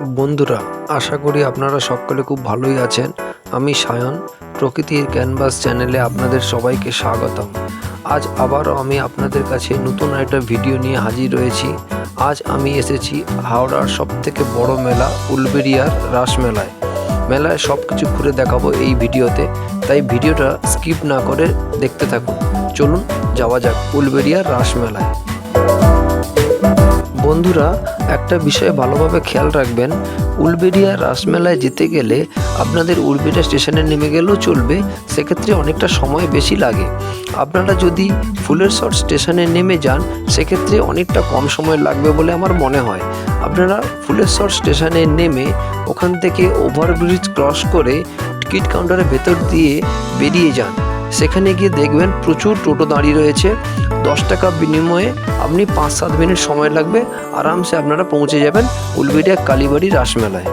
বন্ধুরা, আশা করি আপনারা সকলে খুব ভালোই আছেন। আমি সায়ন, প্রকৃতির ক্যানভাস চ্যানেলে আপনাদের সবাইকে স্বাগতম। আজ আবারও আমি আপনাদের কাছে নতুন একটা ভিডিও নিয়ে হাজির রয়েছি। আজ আমি এসেছি হাওড়ার সবথেকে বড় মেলা উলবেরিয়ার রাস মেলায়। সব কিছু ঘুরে দেখাবো এই ভিডিওতে, তাই ভিডিওটা স্কিপ না করে দেখতে থাকুন। চলুন, যাওয়া যাক উলবেরিয়ার রাস মেলায়। বন্ধুরা, একটা বিষয়ে ভালোভাবে খেয়াল রাখবেন। উলবেরিয়া রাসমেলায় যেতে গেলে আপনাদের উলবেরিয়া স্টেশনে নেমে গেলেও চলবে, সেক্ষেত্রে অনেকটা সময় বেশি লাগে। আপনারা যদি ফুলের শট স্টেশনে নেমে যান, সেক্ষেত্রে অনেকটা কম সময় লাগবে বলে আমার মনে হয়। আপনারা শট স্টেশনে নেমে ওখান থেকে ওভারব্রিজ ক্রস করে টিকিট কাউন্টারের ভেতর দিয়ে বেরিয়ে যান। সেখানে গিয়ে দেখবেন প্রচুর টোটো দাঁড়িয়ে রয়েছে। দশ টাকা বিনিময়ে আপনি পাঁচ সাত মিনিট সময় লাগবে, আরামসে আপনারা পৌঁছে যাবেন উলবিডিয়া কালীবাড়ি রাসমেলায়।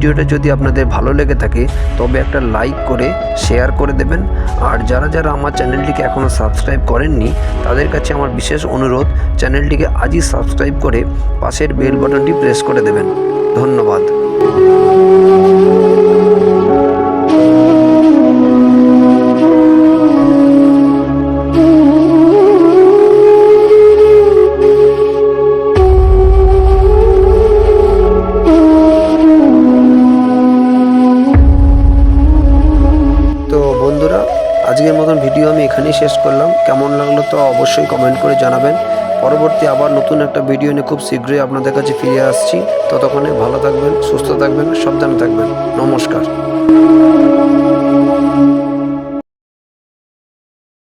ভিডিওটা যদি আপনাদের ভালো লেগে থাকে, তবে একটা লাইক করে শেয়ার করে দেবেন। আর যারা যারা আমার চ্যানেলটিকে এখনও সাবস্ক্রাইব করেননি, তাদের কাছে আমার বিশেষ অনুরোধ, চ্যানেলটিকে আজই সাবস্ক্রাইব করে পাশের বেল বাটনটি প্রেস করে দেবেন। ধন্যবাদ। আজকের মতন ভিডিও আমি এখানেই শেষ করলাম। কেমন লাগল তো অবশ্যই কমেন্ট করে জানাবেন। পরবর্তী আবার নতুন একটা ভিডিও নিয়ে খুব শীঘ্রই আপনাদের কাছে ফিরে আসছি। ততক্ষণে ভালো থাকবেন, সুস্থ থাকবেন, সাবধানে থাকবেন। নমস্কার।